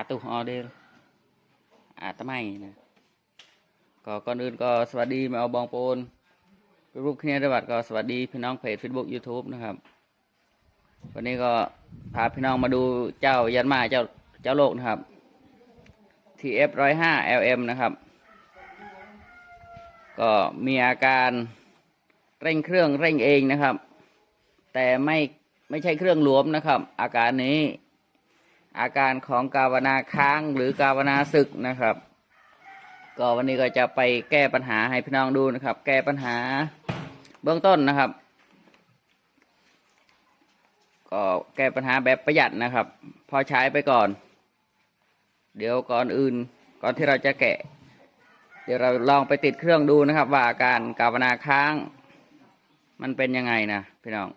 อาตุออเดลอาตะไมนะก็ก่อนอื่นก็สวัสดีแมวบองโปนรูปคเนียรบัตก็สวัสดีพี่น้องเพจ Facebook YouTube นะครับ วันนี้ก็พาพี่น้องมาดูเจ้ายันมาเจ้าเจ้าโลกนะครับ TF 105 LM นะครับ ก็มีอาการเร่งเครื่องเร่งเองนะครับ แต่ไม่ไม่ใช่เครื่องหลวมนะครับ อาการนี้ อาการของกาวนาค้างหรือกาวนาศึกนะครับ ก็วันนี้ก็จะไปแก้ปัญหาให้พี่น้องดูนะครับ แก้ปัญหาเบื้องต้นนะครับ ก็แก้ปัญหาแบบประหยัดนะครับ พอใช้ไปก่อน เดี๋ยวก่อนอื่น ก่อนที่เราจะแกะ เดี๋ยวเราลองไปติดเครื่องดูนะครับ ว่าอาการกาวนาค้าง มันเป็นยังไงนะพี่น้อง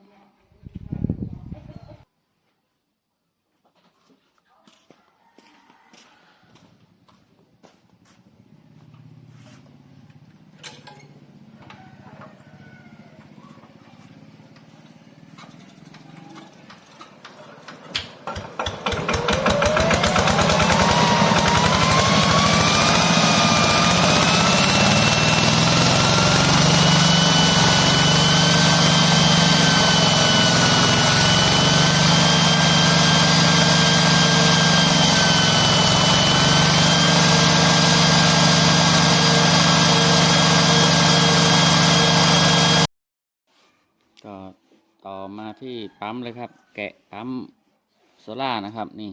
ก็ต่อมา ที่ปั๊มเลยครับ แกะปั๊มโซล่านะครับนี่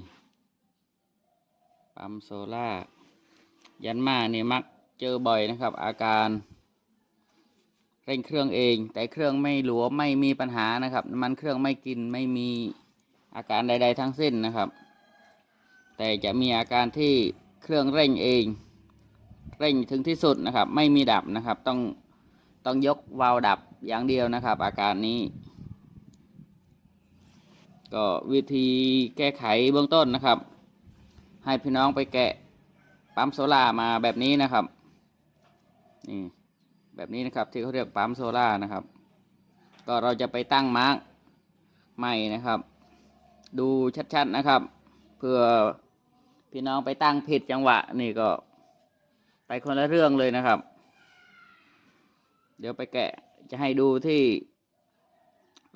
ปั๊มโซล่า ยันมาเนี่ยมักเจอบ่อยนะครับ อาการ เร่งเครื่องเอง แต่เครื่องไม่หลวมไม่มีปัญหานะครับน้ำมันเครื่องไม่กินไม่มีอาการใด ๆ ทั้งสิ้นนะครับ แต่จะมีอาการที่เครื่องเร่งเอง เร่งถึงที่สุดนะครับ ไม่มีดับนะครับ ต้องต้องยกวาล์วดับอย่างเดียวนะครับ อาการนี้ ก็วิธีแก้ไขเบื้องต้นนะครับ ให้พี่น้องไปแกะปั๊มโซล่ามาแบบนี้นะครับนี่แบบนี้นะครับที่เขาเรียกปั๊มโซล่านะครับ ก็เราจะไปตั้งมาร์กใหม่นะครับ ดูชัดๆนะครับ เพื่อพี่น้องไปตั้งผิดจังหวะนี่ก็ไปคนละเรื่องเลยนะครับ เดี๋ยวไปแกะจะให้ดูที่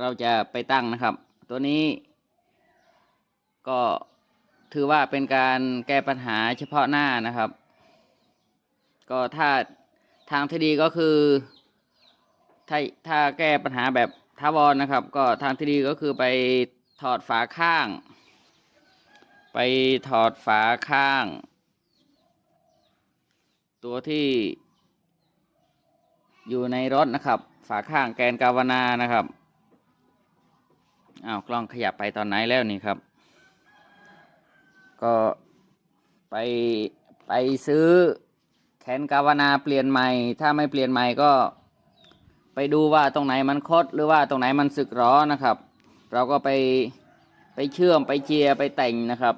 เราจะไปตั้งนะครับ ตัวนี้ ก็ถือว่าเป็นการแก้ปัญหาเฉพาะหน้านะครับ ก็ถ้าทางที่ดีก็คือถ้าถ้าแก้ปัญหาแบบทาวรนะครับ ก็ทางที่ดีก็คือไปถอดฝาข้าง ไปถอดฝาข้าง ตัวที่อยู่ในรถนะครับ ฝาข้างแกนกาวนานะครับ อ้าวกล้องขยับไปตอนไหนแล้วนี่ครับ ก็ไปไปซื้อแขนกาวนาเปลี่ยนใหม่ ถ้าไม่เปลี่ยนใหม่ก็ไปดูว่าตรงไหนมันคดหรือว่าตรงไหนมันสึกหรอนะครับ เราก็ไปไปเชื่อมไปเจียร์ไปแต่งนะครับ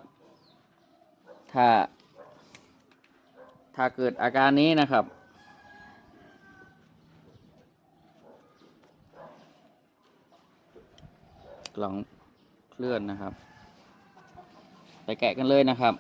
ถ้า ถ้าเกิดอาการนี้นะครับ ลองเคลื่อนนะครับ ไปแกะกันเลยนะครับ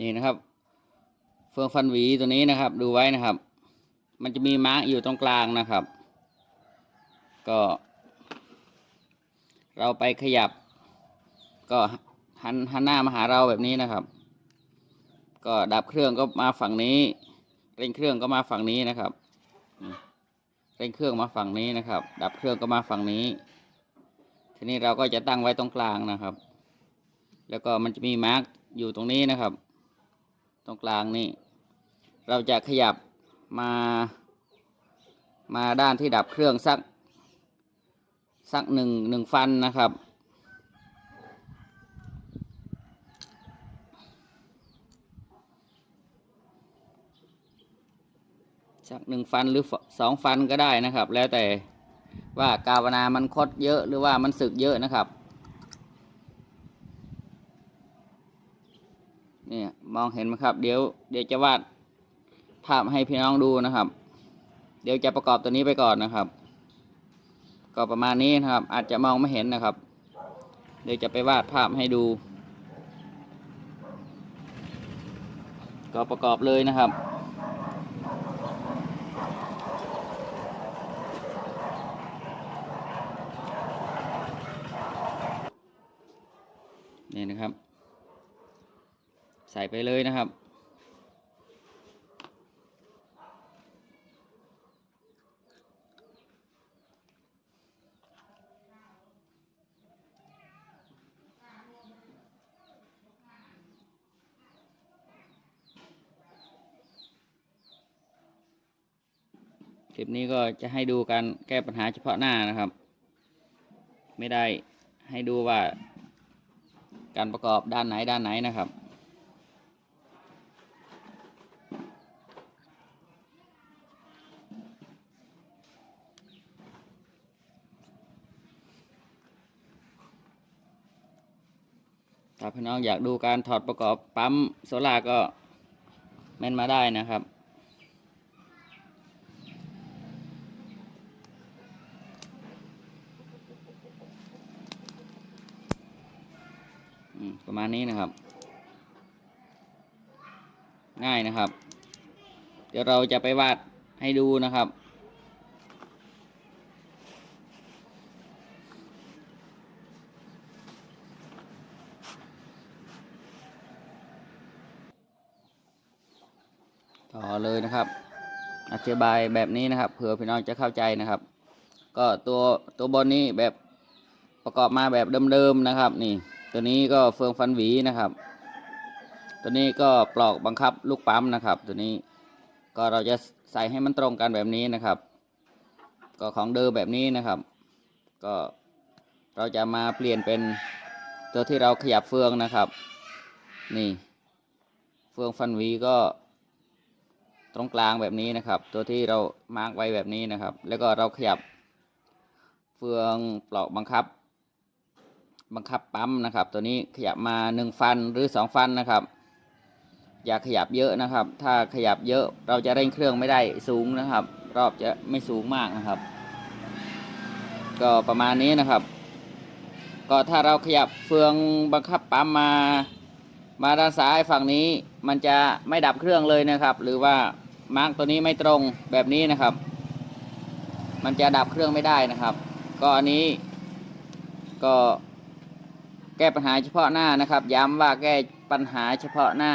นี่นะครับ เฟืองฟันหวีตัวนี้นะครับ ดูไว้นะครับ มันจะมีมาร์กอยู่ตรงกลางนะครับ ก็ เราไปขยับ ก็หันหันหน้ามาหาเราแบบนี้นะครับ ก็ดับเครื่องก็มาฝั่งนี้ เร่งเครื่องก็มาฝั่งนี้นะครับเร่งเครื่องมาฝั่งนี้นะครับ ดับเครื่องก็มาฝั่งนี้ ทีนี้เราก็จะตั้งไว้ตรงกลางนะครับ แล้วก็มันจะมีมาร์กอยู่ตรงนี้นะครับ ตรงกลางนี่ เราจะขยับมา มาด้านที่ดับเครื่องสัก สักหนึ่งหนึ่งฟันนะครับ สักหนึ่งฟันหรือสองฟันก็ได้นะครับ แล้วแต่ว่ากาวนามันคดเยอะหรือว่ามันสึกเยอะนะครับ เนี่ยมองเห็นไหมครับ เดี๋ยวเดี๋ยวจะวาดภาพให้พี่น้องดูนะครับ เดี๋ยวจะประกอบตัวนี้ไปก่อนนะครับ ก็ประมาณนี้นะครับ อาจจะมองไม่เห็นนะครับ เดี๋ยวจะไปวาดภาพให้ดู ก็ประกอบเลยนะครับนี่นะครับ ใส่ไปเลยนะครับ คลิปนี้ก็จะให้ดูการแก้ปัญหาเฉพาะหน้านะครับ ไม่ได้ให้ดูว่าการประกอบด้านไหนด้านไหนนะครับ ถ้าพี่น้องอยากดูการถอดประกอบปั๊มโซล่าร์ก็เม่นมาได้นะครับประมาณนี้นะครับ ง่ายนะครับ เดี๋ยวเราจะไปวาดให้ดูนะครับ ต่อเลยนะครับ อธิบายแบบนี้นะครับเผื่อพี่น้องจะเข้าใจนะครับ ก็ตัวตัวบนนี้แบบประกอบมาแบบเดิมๆนะครับ นี่ ตัวนี้ก็เฟืองฟันหวีนะครับ ตัวนี้ก็ปลอกบังคับลูกปั๊มนะครับ ตัวนี้ก็เราจะใส่ให้มันตรงกันแบบนี้นะครับ ก็ของเดิมแบบนี้นะครับ ก็เราจะมาเปลี่ยนเป็นตัวที่เราขยับเฟืองนะครับ นี่ เฟืองฟันวีก็ ตรงกลางแบบนี้นะครับ ตัวที่เรามาร์กไว้แบบนี้นะครับ แล้วก็เราขยับเฟืองปลอกบังคับ บังคับปั๊มนะครับ ตัวนี้ขยับมาหนึ่งฟันหรือสองฟันนะครับ อย่าขยับเยอะนะครับ ถ้าขยับเยอะเราจะเร่งเครื่องไม่ได้สูงนะครับ รอบจะไม่สูงมากนะครับ ก็ประมาณนี้นะครับ ก็ถ้าเราขยับเฟืองบังคับปั๊มมามาด้านซ้ายฝั่งนี้มันจะไม่ดับเครื่องเลยนะครับ หรือว่า มาร์กตัวนี้ไม่ตรงแบบนี้นะครับ มันจะดับเครื่องไม่ได้นะครับ ก็อันนี้ ก็แก้ปัญหาเฉพาะหน้านะครับ ย้ำว่าแก้ปัญหาเฉพาะหน้า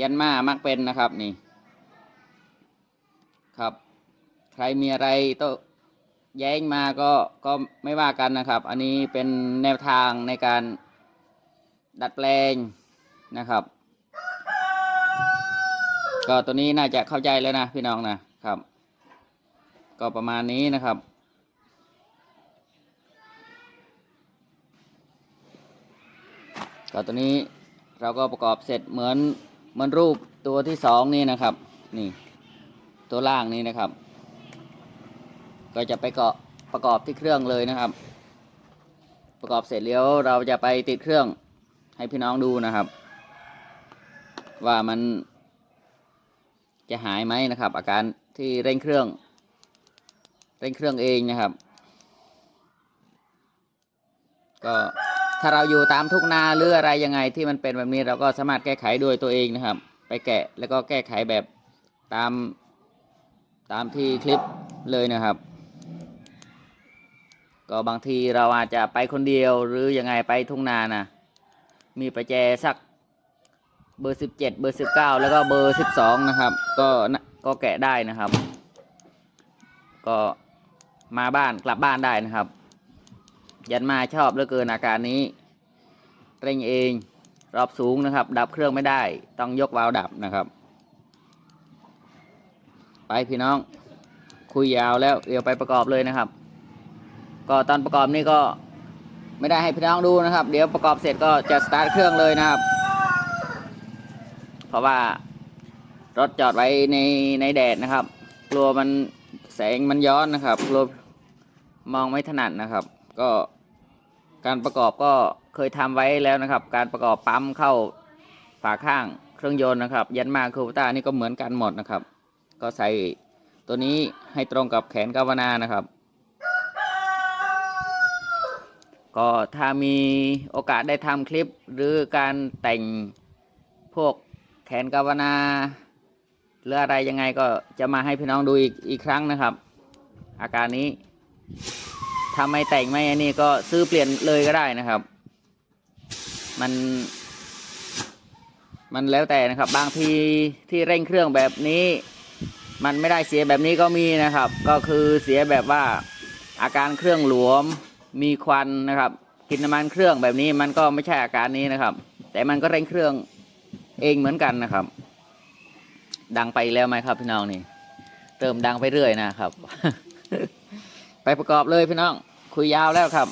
ยันมามักเป็นนะครับนี่ครับ ใครมีอะไรโต้แย้งมาก็ก็ไม่ว่ากันนะครับ อันนี้เป็นแนวทางในการดัดแปลงนะครับ ก็ตัวนี้น่าจะเข้าใจแล้วนะพี่น้องนะครับ ก็ประมาณนี้นะครับ ก็ตัวนี้เราก็ประกอบเสร็จเหมือนเหมือนรูปตัวที่สองนี่นะครับ นี่ ตัวล่างนี้นะครับ ก็จะไปเกาะประกอบที่เครื่องเลยนะครับ ประกอบเสร็จแล้วเราจะไปติดเครื่องให้พี่น้องดูนะครับ ว่ามัน จะหายไหมนะครับ อาการที่เร่งเครื่อง เร่งเครื่องเองนะครับ ก็ถ้าเราอยู่ตามทุ่งนาหรืออะไรยังไงที่มันเป็นแบบนี้เราก็สามารถแก้ไขด้วยตัวเองนะครับ ไปแกะแล้วก็แก้ไขแบบตามตามที่คลิปเลยนะครับ ก็บางทีเราอาจจะไปคนเดียวหรือยังไงไปทุ่งนานะมีประแจสัก เบอร์สิบเจ็ดเบอร์สิบเก้าแล้วก็เบอร์สิบสองนะครับ ก็ก็แกะได้นะครับ ก็มาบ้านกลับบ้านได้นะครับ ยันมาชอบเหลือเกินอาการนี้ เร่งเองรอบสูงนะครับ ดับเครื่องไม่ได้ ต้องยกวาล์วดับนะครับ ไปพี่น้อง คุยยาวแล้วเดี๋ยวไปประกอบเลยนะครับ ก็ตอนประกอบนี่ก็ไม่ได้ให้พี่น้องดูนะครับ เดี๋ยวประกอบเสร็จก็จะสตาร์ทเครื่องเลยนะครับ เพราะว่ารถจอดไว้ในในแดดนะครับ กลัวมันแสงมันย้อนนะครับกลัวมองไม่ถนัดนะครับ ก็การประกอบก็เคยทำไว้แล้วนะครับ การประกอบปั๊มเข้าฝาข้างเครื่องยนต์นะครับ ยันมาคูปต้านี่ก็เหมือนกันหมดนะครับ ก็ใส่ตัวนี้ให้ตรงกับแขนกาวนานะครับ ก็ถ้ามีโอกาสได้ทำคลิปหรือการแต่งพวก ขนกาวนาหรืออะไรยังไงก็จะมาให้พี่น้องดูอีกอีกครั้งนะครับ อาการนี้ถ้าไม่แต่งไม่อันนี้ก็ซื้อเปลี่ยนเลยก็ได้นะครับ มัน มันแล้วแต่นะครับ บางทีที่เร่งเครื่องแบบนี้ มันไม่ได้เสียแบบนี้ก็มีนะครับ ก็คือเสียแบบว่าอาการเครื่องหลวมมีควันนะครับ กินน้ำมันเครื่องแบบนี้มันก็ไม่ใช่อาการนี้นะครับ แต่มันก็เร่งเครื่อง เองเหมือนกันนะครับ ดังไปแล้วไหมครับพี่น้องนี่ เติมดังไปเรื่อยนะครับ ไปประกอบเลยพี่น้อง คุยยาวแล้วครับ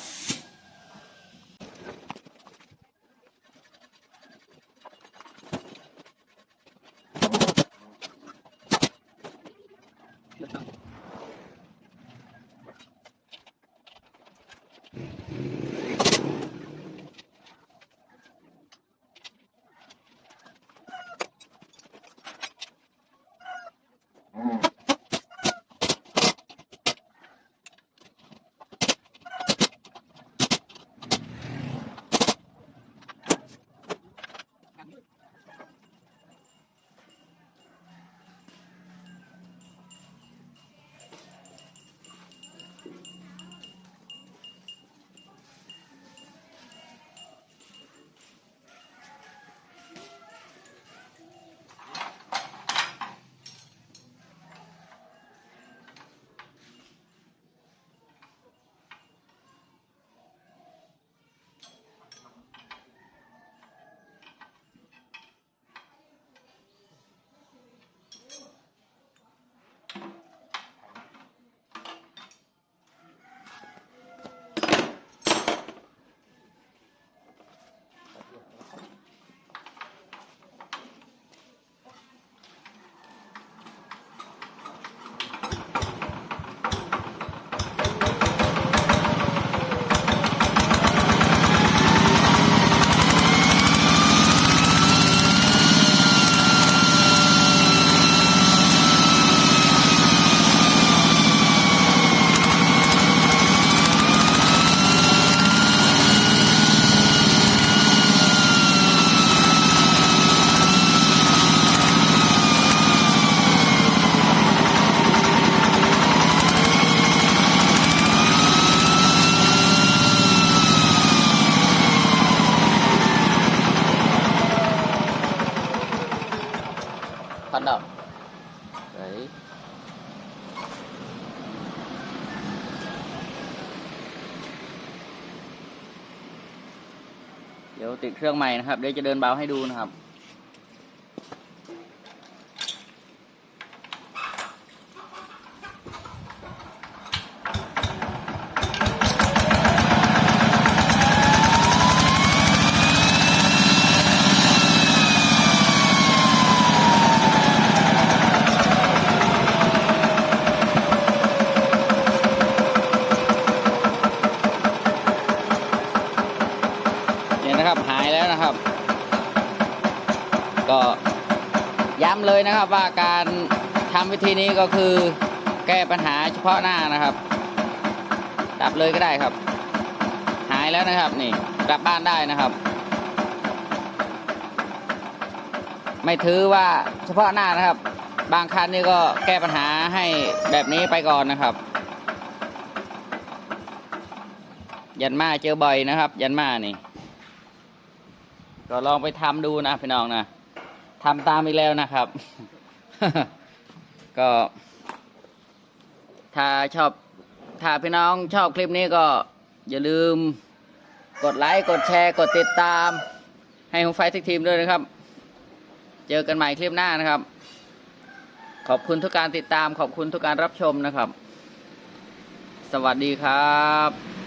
ใหม่นะครับเดี๋ยวจะเดินเบาให้ดูนะครับ เนี่ยนะครับหายแล้วนะครับ ก็ย้ำเลยนะครับว่าการทำวิธีนี้ก็คือแก้ปัญหาเฉพาะหน้านะครับ ดับเลยก็ได้ครับ หายแล้วนะครับนี่กลับบ้านได้นะครับ ไม่ถือว่าเฉพาะหน้านะครับ บางคันนี่ก็แก้ปัญหาให้แบบนี้ไปก่อนนะครับ ยันมาเจอบ่อยนะครับ ยันมานี่ ก็ลองไปทำดูนะพี่น้องนะทำตามอีกแล้วนะครับ ก็ ถ้าชอบ ถ้าพี่น้องชอบคลิปนี้ก็อย่าลืม กดไลค์กดแชร์กดติดตาม ให้ฮูไฟทิกทีมด้วยนะครับ เจอกันใหม่คลิปหน้านะครับ ขอบคุณทุกการติดตาม ขอบคุณทุกการรับชมนะครับ สวัสดีครับ